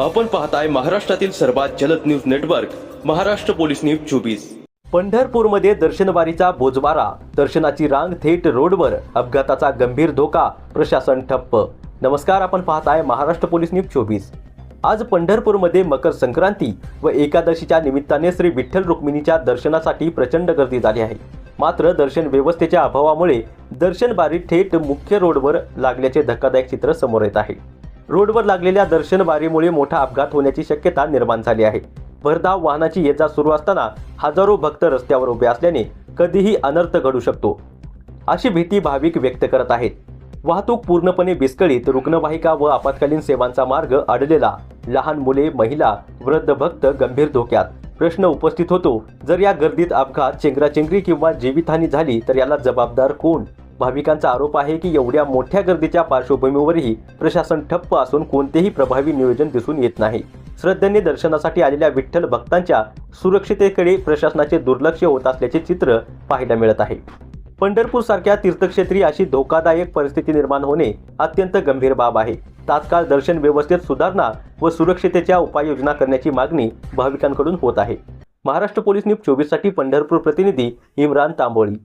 आपण पाहताय महाराष्ट्रातील सर्वात जलद news network Maharashtra police news चोवीस. पंढरपूरमध्ये दर्शनवारीचा बोजवारा दर्शनाची रांग थेट रोडवर अपघाताचा गंभीर धोका प्रशासन ठप्प. नमस्कार आपण पाहताय महाराष्ट्र पोलीस न्यूज चोवीस. आज पंढरपूरमध्ये मकर संक्रांती व एकादशीच्या निमित्ताने श्री विठ्ठल रुक्मिणीच्या दर्शनासाठी प्रचंड गर्दी झाली आहे. मात्र दर्शन व्यवस्थेच्या अभावामुळे दर्शनबारी थेट मुख्य रोडवर लागल्याचे धक्कादायक चित्र समोर येत आहे. रोडवर लागलेल्या दर्शनबारीमुळे मोठा अपघात होण्याची शक्यता निर्माण झाली आहे. भरधाव वाहनाची ये जा सुरू असताना हजारो भक्त रस्त्यावर उभे असल्याने कधीही अनर्थ घडू शकतो. अशी भीती भाविक व्यक्त करत आहेत. वाहतूक पूर्णपणे विस्कळीत रुग्णवाहिका व आपत्कालीन सेवांचा मार्ग अडलेला लहान मुले महिला वृद्ध भक्त गंभीर धोक्यात. प्रश्न उपस्थित होतो जर या गर्दीत अपघात चेंगराचेंगरी किंवा जीवितहानी झाली तर याला जबाबदार कोण? भाविकांचा आरोप आहे की एवढ्या मोठ्या गर्दीच्या पार्श्वभूमीवरही प्रशासन ठप्प असून कोणतेही प्रभावी नियोजन दिसून येत नाही. श्रद्धेने दर्शनासाठी आलेल्या विठ्ठल भक्तांच्या सुरक्षितेकडे प्रशासनाचे दुर्लक्ष होत असल्याचे चित्र पाहायला मिळत आहे. पंढरपूर सारख्या तीर्थक्षेत्री अशी धोकादायक परिस्थिती निर्माण होणे अत्यंत गंभीर बाब आहे. तात्काळ दर्शन व्यवस्थेत सुधारणा व सुरक्षितेच्या उपाययोजना करण्याची मागणी भाविकांकडून होत आहे. महाराष्ट्र पोलीस न्यूज चोवीससाठी पंढरपूर प्रतिनिधी इम्रान तांबोळी.